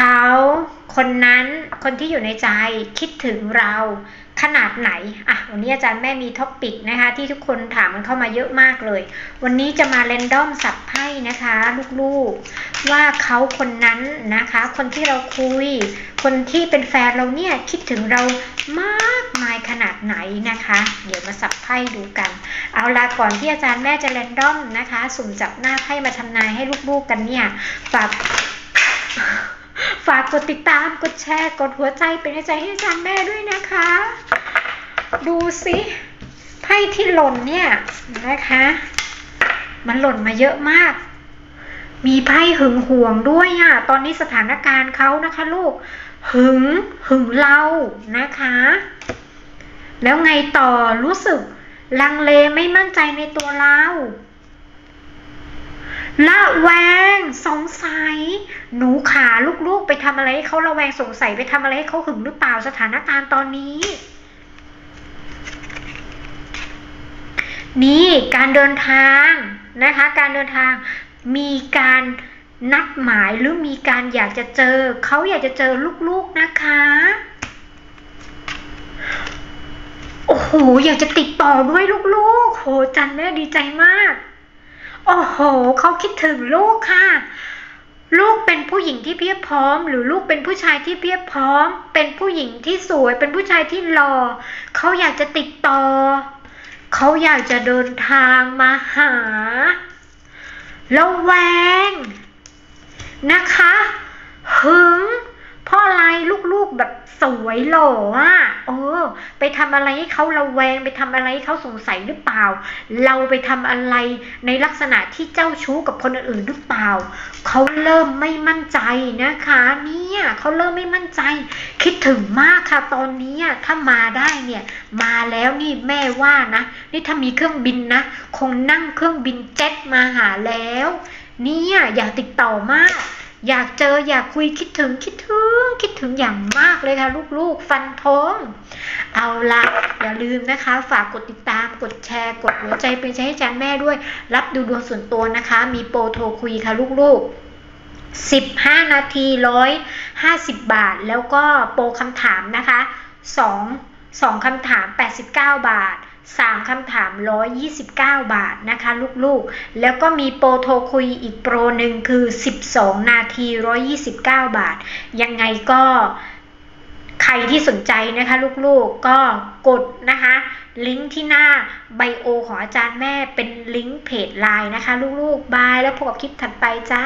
เขาคนนั้นคนที่อยู่ในใจคิดถึงเราขนาดไหนอะวันนี้อาจารย์แม่มีท็อปปิกนะคะที่ทุกคนถามมันเข้ามาเยอะมากเลย วันนี้จะมาเรนดอมสับไพ่นะคะ ลูกๆ ว่าเขาคนนั้นนะคะ คนที่เราคุย คนที่เป็นแฟนเราเนี่ยคิดถึงเรามากมายขนาดไหนนะคะ เดี๋ยวมาสับไพ่ดูกัน เอาละก่อนที่อาจารย์แม่จะเรนดอมนะคะ สุ่มจับหน้าไพ่มาทำนายให้ลูกๆกันเนี่ยฝาก ฝากกดติดตาม กดแชร์ กดหัวใจเป็นกำลังใจให้อาจารย์แม่ด้วยนะคะ ดูสิไพ่ที่หล่นเนี่ยนะคะ มันหล่นมาเยอะมาก มีไพ่หึงหวงด้วยอะ ตอนนี้สถานการณ์เขานะคะ ลูก หึง หึงเรานะคะ แล้วไงต่อรู้สึกลังเลไม่มั่นใจในตัวเรา ละแวงสงสัย หนูขาลูกๆ ไปทำอะไรให้เขาระแวงสงสัยไปทำอะไรให้เขาหึงหรือเปล่าสถานการณ์ตอนนี้ นี่การเดินทางนะคะ การเดินทางมีการนัดหมายหรือมีการอยากจะเจอ เขาอยากจะเจอลูกๆนะคะ โอ้โห อยากจะติดต่อด้วยลูกๆโหจันแม่ดีใจมาก โอ้โหเขาคิดถึงลูกค่ะ ลูกเป็นผู้หญิงที่เพียบพร้อม หรือลูกเป็นผู้ชายที่เพียบพร้อม เป็นผู้หญิงที่สวย เป็นผู้ชายที่หล่อเขาอยากจะติดต่อเขาอยากจะเดินทางมาหาแล้วแวง นะคะ หึงเพ่ออะไรลูกๆ แบบสวยหล่ออะเออ ไปทำอะไรให้เขาระแวง ไปทำอะไรให้เขาสงสัยหรือเปล่า เราไปทำอะไรในลักษณะที่เจ้าชู้กับคนอื่นหรือเปล่า เขาเริ่มไม่มั่นใจนะคะ เนี่ยเขาเริ่มไม่มั่นใจ คิดถึงมากค่ะตอนนี้อะถ้ามาได้เนี่ย มาแล้วนี่แม่ว่านะนี่ถ้ามีเครื่องบินนะคงนั่งเครื่องบินเจ็ตมาหาแล้ว เนี่ยอยากติดต่อมาก อยากเจออยากคุยคิดถึงคิดถึง คิดถึงอย่างมากเลยค่ะลูกๆ ฟันธงเอาละอย่าลืมนะคะ ฝากกดติดตามกดแชร์ กดหัวใจเป็นใจให้อาจารย์แม่ด้วย รับดูดวงส่วนตัวนะคะ มีโปรโทรคุยค่ะลูกๆ15 นาทีร้อยห้าสิบบาท แล้วก็โปรคำถามนะคะสองสองคำถาม 89 บาท 3คำถาม 129 บาทนะคะ ลูกๆ แล้วก็มีโปรโทรคุยอีกโปรหนึ่งคือ 12 นาที 129 บาท ยังไงก็ใครที่สนใจนะคะ ลูกๆก็กดนะคะลิงก์ที่หน้าไบโอของอาจารย์แม่เป็นลิงก์เพจไลน์นะคะ ลูกๆบายแล้วพบกับคลิปถัดไปจ้า